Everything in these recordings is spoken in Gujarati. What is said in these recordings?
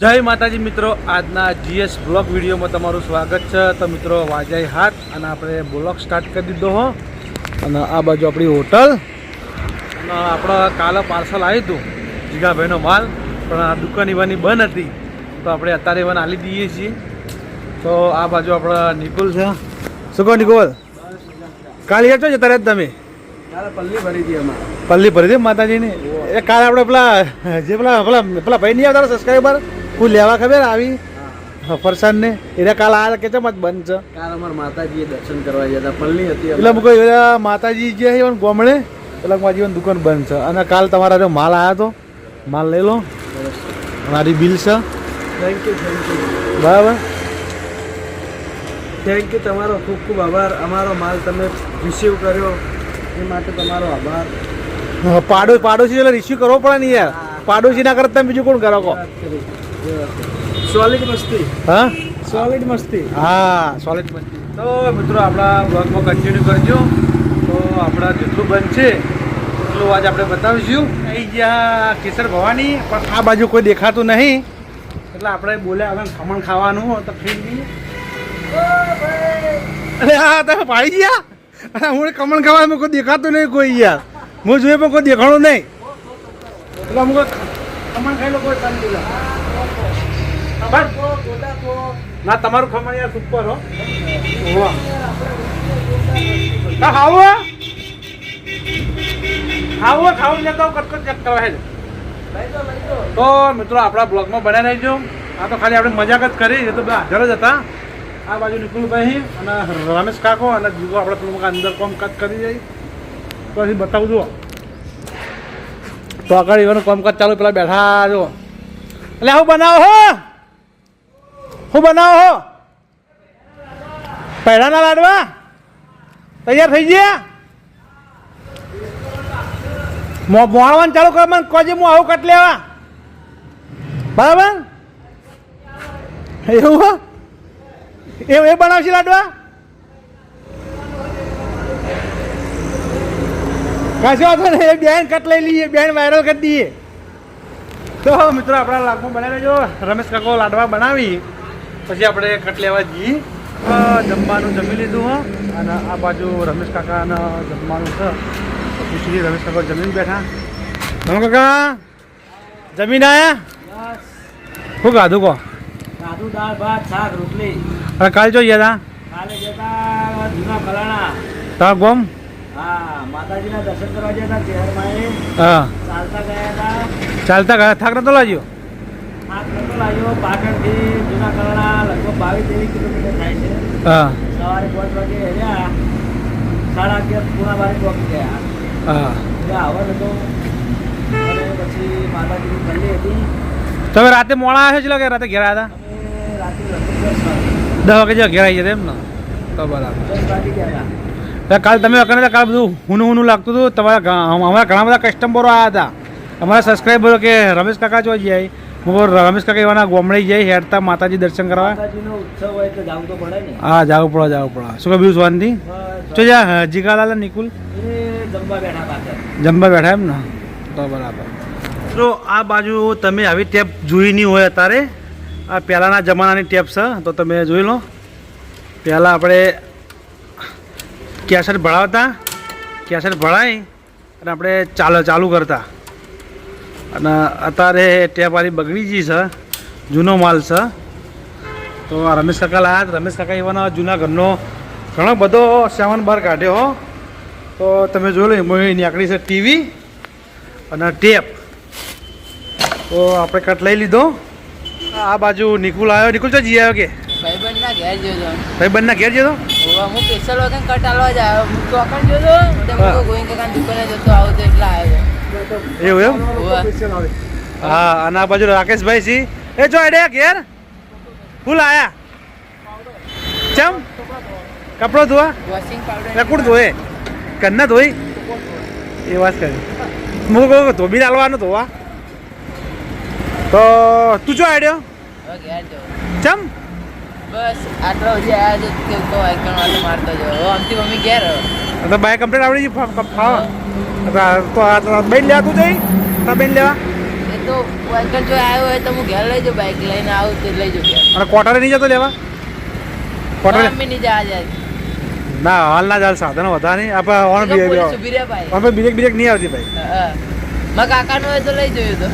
જય માતાજી મિત્રો આજના જીએસ બ્લોગ વિડીયોમાં તમારું સ્વાગત છે. તો મિત્રો વાજાઈ હાથ અને આપણે બ્લોગ સ્ટાર્ટ કરી દીધો હો. અને આ બાજુ આપણી હોટલ. અને આપણે કાલે પાર્સલ આવ્યું હતું જીગાભાઈનો માલ. પણ આ દુકાન એવાની બંધ હતી. તો આપણે અત્યારે એવાને આલી દઈએ છીએ. તો આ બાજુ આપણે નિકુલ છે. શું કહો નિકુલ? કાલે યાર છો જતા રહ્યા તમે? પલ્લી ભરી હતી અમારે. પલ્લી ભરી દે માતાજીની? એ કાલે આપણે પેલા જે પેલા પેલા પેલા ભાઈ નહીં આવતા સબસ્ક્રાઈબર હું લેવા ખબર આવી? ફરસાણ ને એટલે કાલ આ કે છે મત બંધ છે. કાલ અમાર માતાજીએ દર્શન કરવા ગયા હતા. પલ્લી હતી એટલે મૂકો માતાજી જે છે ગોમડે. એટલે મારી જીવન દુકાન બંધ છે. અને કાલ તમારા જો માલ આવ્યો તો? માલ લઈ લો. મારી બિલ છે. થેન્ક યુ થેન્ક યુ બરાબર? થેન્ક યુ તમારો ખૂબ ખૂબ આભાર. અમારો માલ તમે રિસીવ કર્યો. એ માટે તમારો આભાર. પાડો પાડોશી એટલે રિસીવ કરવો પડે ને યાર. પાડોશી ના કરતા બીજું કોણ કરો. સોલિડ મસ્તી. હા? સોલિડ મસ્તી. હા સોલિડ મસ્તી. તો મિત્રો આપણા બ્લોગમાં કન્ટિન્યુ કરજો. તો આપણા જેટલું બનશે એટલું આજ આપણે બતાવીશું. અહીં જ્યાં કેસર ભવાની પણ આ બાજુ કોઈ દેખાતું નહીં. એટલે આપણે બોલ્યા હવે ખમણ ખાવાનું તો ખાઈ નહીં. અરે હા તમે પાડી ગયા? અરે હું કમણ ખાવાનું કોઈ દેખાતું નહીં કોઈ યાર. હું જોઈએ પણ કોઈ દેખાણું નહીં. એટલે અમુક કમણ ખાઈ લો કોઈ ના, તમારું ખમણ સુપર હો. ખાવો ખાવો ખાવું જતો કટકટ ચેક કરવા હે તો મિત્રો, આપણા બ્લોગમાં બન્યા રહેજો. આ તો ખાલી આપણે મજાક જ કરી, એ તો બધા હાજર જ હતા. આ બાજુ નિકુલભાઈ અને રમેશ કાકો અને જીવો આપણે પેલું અંદર કોમ કટ કરી જઈ પછી બતાવું, જુઓ. તો આગળ એવાનું કામકાજ ચાલુ, પેલા બેઠા જો એટલે હું બનાવો હો હું બનાવો હો પહેલાના લાડવા તૈયાર થઈ ગયા મો મોણવાનું ચાલુ કરો મને કોજે હું આવું કટ લેવા બરાબર એવું? એ બનાવશે લાડવા કશો વાત ને બેન કટ લઈ લઈએ બેન વાયરલ કરી દઈએ તો મિત્રો આપણા લાગમાં બનાવી લેજો. રમેશ કાકો લાડવા બનાવી. પછી આપણે કટ લેવા જઈએ જમવાનું જમી લીધું હો. અને આ બાજુ રમેશ કાકાના જમવાનું છે. પછી સુધી રમેશ કાકા જમીન બેઠા. રમ કાકા. જમીન આયા? શું ખાધું કહો? સાદુ દાળ ભાત શાક રોટલી. અને કાલ જો ગયા કાલે જતા જૂના કલાણા હતા ગોમ હા માતાજીના દર્શન કરવા ગયા હતા શહેરમાં હા. ચાલતા ગયા હતા ચાલતા ગયા? થાક નતો લાગ્યો? હાથ નતો લાગ્યો. પાટણથી જૂના કલાણા લગભગ બાવીસ ત્રેવીસ કિલોમીટર થાય છે. હા. સવારે પાંચ વાગે હેર્યા સાડા અગિયાર પૂણા બારે પહોંચી ગયા. હા. એટલે આવવાનું હતો અને પછી માતાજીની પલ્લી હતી. તમે રાતે મોડા આવ્યા છો કે રાતે ઘેરા હતા? દસ વાગે. જેવા ઘેર આવી જતા એમ ને? તો બરાબર. કાલ તમે વખતે કાલ બધું હુનું હુનું લાગતું હતું. તમારા અમારા ઘણા બધા કસ્ટમરો આવ્યા હતા. અમારા સબસ્ક્રાઈબરો કે રમેશ કાકા જો જાય હું રમેશ કાકા એવાના ગોમડે જાય હેડતા માતાજી દર્શન કરવા. હા જાવું પડે જાવું પડે. શું કહે બીજું શાંતિ જો જા જીગાલાલ નિકુલ. જમવા બેઠા એમ ને? તો બરાબર. તો આ બાજુ તમે આવી ટેપ જોઈ નહીં હોય અત્યારે. આ પહેલાંના જમાનાની ટેપ છે તો તમે જોઈ લો. પહેલાં આપણે કેસેટ ભરાવતા કેસેટ ભરાય અને આપણે ચાલો ચાલુ કરતા. અને અત્યારે ટેપ વાળી બગડી ગઈ છે જૂનો માલ છે. તો આ રમેશ કાકા લાયા રમેશ કાકા એવાના જૂના ઘરનો ઘણો બધો સેવન બહાર કાઢ્યો હો. તો તમે જોઈ લો એમાં નીકળી છે ટીવી અને ટેપ. તો આપણે કટ લઈ લીધો. આ બાજુ નિકુલ આવ્યો. નિકુલ તો જી આવ્યો કે? ભાઈબંધના ઘેર જોજો ભાઈ ઘેર ઓવા હું સ્પેશિયલ વખત કટાલવા જ આવ્યો. હું ચોકન જોજો કાકા દુકાને જતો આવું તો એટલે આવ્યો. એવું એમ? હા અને આ બાજુ રાકેશભાઈ સી એ જો એડે ઘેર. ફૂલ આયા. ચમ? કપડો ધોવા? રકુડ ધોએ કન્ના ધોઈ. એ વાત કરી. હું કહું ધોબી ડાલવાનું ધોવા. તો તું જો આડ્યો. જો ચમ? બસ આટલો હજી આયા છે કે તો આઈકણ વાળો મારતો જો આમથી મમ્મી ઘેર. તો બાય કમ્પ્લેટ આવડી ગઈ ફાવા તો બેન લેવા તું જઈ. તા બેન લેવા એ તો જો આવ્યો હોય તો હું ઘેર લઈ જાઉં બાઈક લઈને આવું તો લઈ જાઉં અને ક્વાર્ટરે નહીં જતો લેવા? ક્વાર્ટરે ની જાય. ના હાલના ચાલ સાધનો વધા નહીં. આપણે ઓન તો બીજેક બીજેક નહીં આવતી ભાઈ હા, હા. હોય તો લઈ જોયું તો.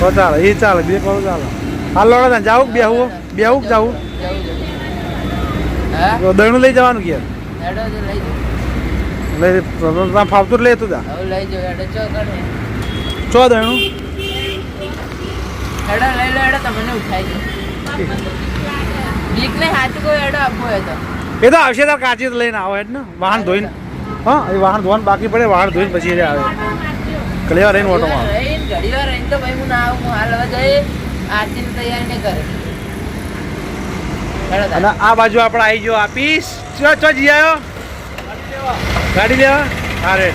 તો ચાલે એ ચાલે બીજે કોણ ચાલે. હાલ લોડા જાવું બેહવું બેહવું કે જાવું તો દહીણું લઈ જવાનું ઘેર. લઈ લઈ તો ફાવતું જ લે તું જા. લઈ જાઉં એટલે ચો કરે ચો દહીણું? હેડો લઈ લો હેડો તમને ઉઠાઈ દો બીક ને હાથ કોઈ હેડો આપવો હોય એ તો આવશે તાર કાચી જ લઈને આવે જ ને વાહન ધોઈને. હા એ વાહન ધોવાનું બાકી પડે વાહન ધોઈને પછી આવે. કલેવા રહીને ઓટોમાં આવે રહીને રહીને તો ભાઈ હું ના આવું હાલ હવે જઈ આરતીની તૈયારી નહીં કરે હેડો અને આ બાજુ આપણે આવી ગયો આપીશ ચો ચો જી આવ્યો ગાડી લેવા? હારે.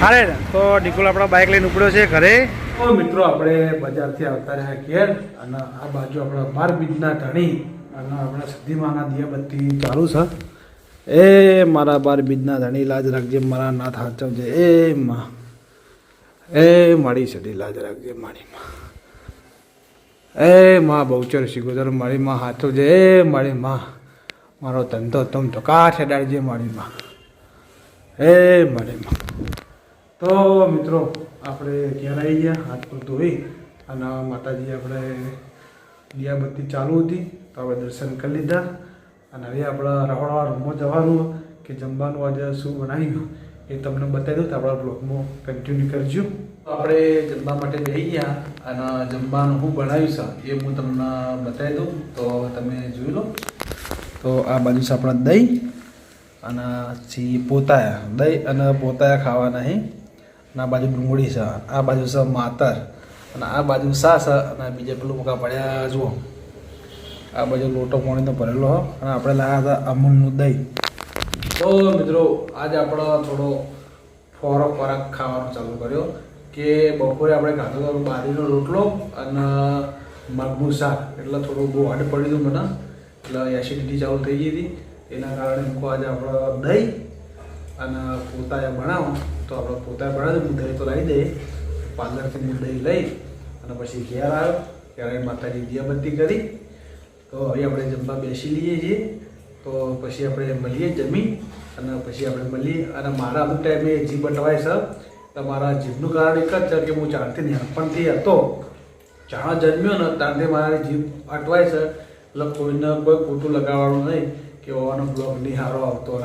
હારે. તો નિકુલ આપણા બાઇક લઈને ઉપડ્યો છે ઘરે. તો મિત્રો, આપણે બજારથી આવતા રહ્યા ઘેર અને આ બાજુ આપણા બાર બીજના ધણી અને આપણા સિદ્ધિમાના દિયાબત્તી ચાલુ છે. એ મારા બાર બીજના ધણી, લાજ રાખજે, મારા નાથ હાચવજે. એ માં. એ મારી સડી, લાજ રાખજે મારી માં. એ માં, બહુચર શીખોદર મારી માં હાચવજે. એ મારી માં. મારો ધંધો તમ તો કાઠ હેડાડજે મારી માં. એ મારી તો મિત્રો, આપણે ઘેર આવી ગયા, હાથ પર ધોઈ, અને માતાજી આપણે દિયાબત્તી ચાલુ હતી, તો આપણે દર્શન કરી લીધા. અને હવે આપણા રહોડા રૂમમાં જવાનું કે જમવાનું આજે શું બનાવ્યું એ તમને બતાવી દઉં, તો આપણા બ્લોગમાં કન્ટિન્યુ કરજો. આપણે જમવા માટે જઈ ગયા, અને જમવાનું હું બનાવ્યું એ હું તમને બતાવી દઉં. તો તમે જોઈ લો. તો આ બાજુ છે આપણા દહીં. અને પછી પોતાયા. દહીં અને પોતાયા ખાવાના અહીં અને આ બાજુ ડુંગળી છે. આ બાજુ છે માતર. અને આ બાજુ સા છે. અને બીજે પેલું મૂકા પડ્યા જુઓ. આ બાજુ લોટો પાણીનો ભરેલો હો. અને આપણે લાવ્યા હતા અમૂલનું દહીં. તો મિત્રો, આજે આપણો થોડો ફોરો ખોરાક ખાવાનો ચાલુ કર્યો કે બપોરે આપણે ખાધો હતો બારીનો રોટલો અને મગનું શાક. એટલે થોડું બહુ હાડ પડ્યું હતું મને. એટલે એસિડિટી ચાલુ થઈ ગઈ હતી. એના કારણે મૂકો આજે આપણે દહીં અને પોતાએ બનાવો. તો આપણે પોતાએ બનાવી દઉં દહીં તો લાવી દઈએ પાર્લરથી હું દહીં લઈ અને પછી ઘેર આવ્યો. ત્યારે માતાજી દિયાબત્તી કરી. તો હવે આપણે જમવા બેસી લઈએ છીએ. તો પછી આપણે મળીએ જમી અને પછી આપણે મળીએ. અને મારા અમુક ટાઈમે જીભ અટવાય છે. તો મારા જીભનું કારણ એક જ છે કે હું જાણથી નાનપણથી હતો. જાણો જન્મ્યો ને ત્યારથી મારી જીભ અટવાય છે. એટલે કોઈને કોઈ ખોટું લગાવવાનું નહીં. કે ઓવાનો બ્લોગ નહીં સારો આવતો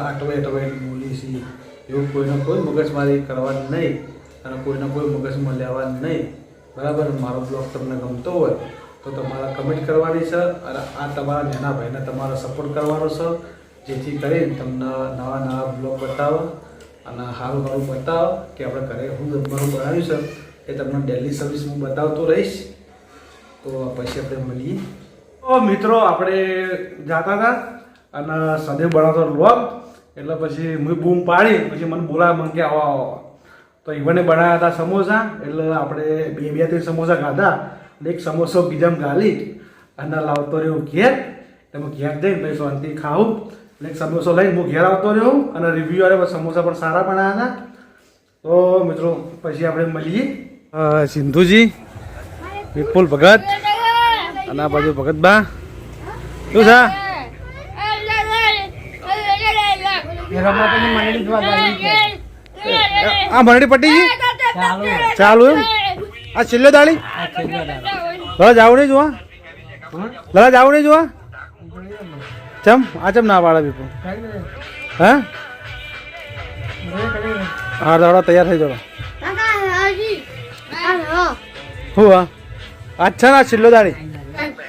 અટવાઈ અટવાઈને બોલી છે એવું કોઈને કોઈ મગજમારી કરવાની નહીં અને કોઈને કોઈ મગજમાં લેવાની નહીં બરાબર મારો બ્લોગ તમને ગમતો હોય તો તમારે કમેન્ટ કરવાની છે અને આ તમારા નાના ભાઈને તમારો સપોર્ટ કરવાનો છે જેથી કરીને તમને નવા નવા બ્લોગ બતાવો અને સારું સારું બતાવો કે આપણે ઘરે હું જમવાનું બનાવ્યું છે એ તમને ડેલી સર્વિસ હું બતાવતો રહીશ તો પછી આપણે મળીએ મિત્રો, આપણે જાતા હતા અને સદેવ બનાવતો બ્લોગ એટલે પછી મેં બૂમ પાડી, પછી મને બોલાવે, મને કે આવો આવો તો ઈવને બનાવ્યા હતા સમોસા, એટલે આપણે બે બે, ત્રણ સમોસા ખાધા. એક સમોસો બીજામાં ગાલી અને લાવતો રહ્યો ઘેર. એટલે હું ઘેર જઈને પછી શાંતિ ખાઉં. એટલે એક સમોસો લઈને હું ઘેર આવતો રહ્યો અને રિવ્યૂ આવે સમોસા પણ સારા બનાવ્યા હતા. તો મિત્રો, પછી આપણે મળીએ. સિંધુજી, વિપુલ ભગત. અને આ બાજુ ભગતબા શું છે? આ ભરડી પટ્ટી ગઈ? ચાલુ એમ? આ છેલ્લે દાળી લડા જાવ નહીં જોવા? લડા જાવ નહીં જોવા? ચમ આ ચમ ના પાડે વિપુલ હે? હા દાડા તૈયાર થઈ જવા. હું હા અચ્છા ના છેલ્લો દાડી.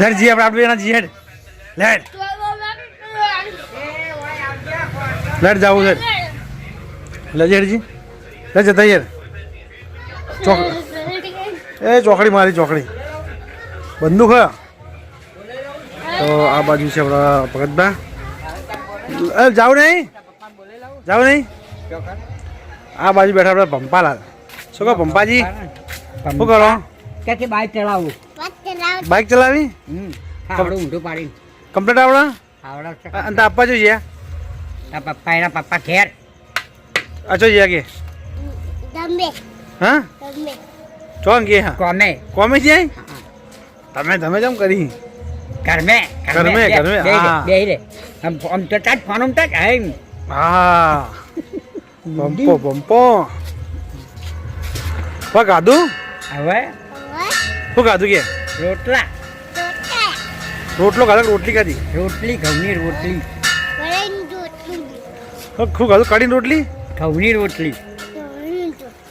લેટ જી, આપણે આપણે એના જી હેડ. લેટ. લેટ જાવું છે. લે જેડજી લે જતા યાર ચોક એ ચોકડી મારી ચોકડી. બંદૂક હ. તો આ બાજુ છે આપણા ભગતભાઈ જાવ નહીં. જાવ નહીં. આ બાજુ બેઠા આપણા ભંપાલાલ. શું કહો ભંપાજી? શું કરો? ક્યાંથી બાઈક ચલાવવું બાઇક ચલાવી? હમ. આવડું ઊંધું પાડી કમ્પ્લીટ આવડે? આવડે છે. અંત આપવા જોઈએ તા પપ્પા એના પપ્પા ઘેર. અચો જઈએ કે? Dambe, હા? dambe. ચોન કે હા. કોમે કોમે જાય તમે તમે કેમ કરી. ઘરમે ઘરમે, ઘરમે, હા. બે રે. આમ આમ તો તાજ ફોન આમ તાજ હે. હા બમ્પો બમ્પો ખાધું હવે? શું ખાધું કે? રોટલા. રોટલો. ખાધો રોટલી ખાધી? રોટલી ઘઉંની રોટલી. શું રોટલી. ખાધું? કઢીને roટલી ઘઉંની રોટલી.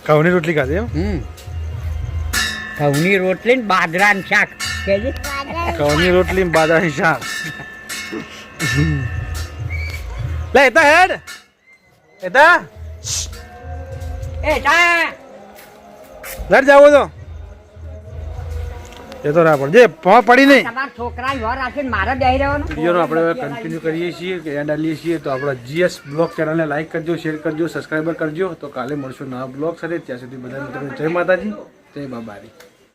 ઘઉંની રોટલી. ખાધી એમ? હમ. ઘઉંની રોટલી ને બાજરાનું શાક. કેજે? ઘઉંની રોટલી ને બાજરાની શાક. લે એતા હેડ. એતા એ જા લડ જાવો તો. એ તો ના જે પવા પડી નહીં. તમારા છોકરા ઘર રાખીને મારે બેહી રહેવાનું? વિડીયોનો આપણે કન્ટિન્યુ કરીએ છીએ કે એન્ડ આલીએ છીએ તો આપણા જીએસ બ્લોગ ચેનલને લાઈક કરજો શેર કરજો સબસ્ક્રાઈબર કરજો. તો કાલે મળશું નવા બ્લોગ સાથે. ત્યાં સુધી બધા મિત્રો જય માતાજી જય બાબારી.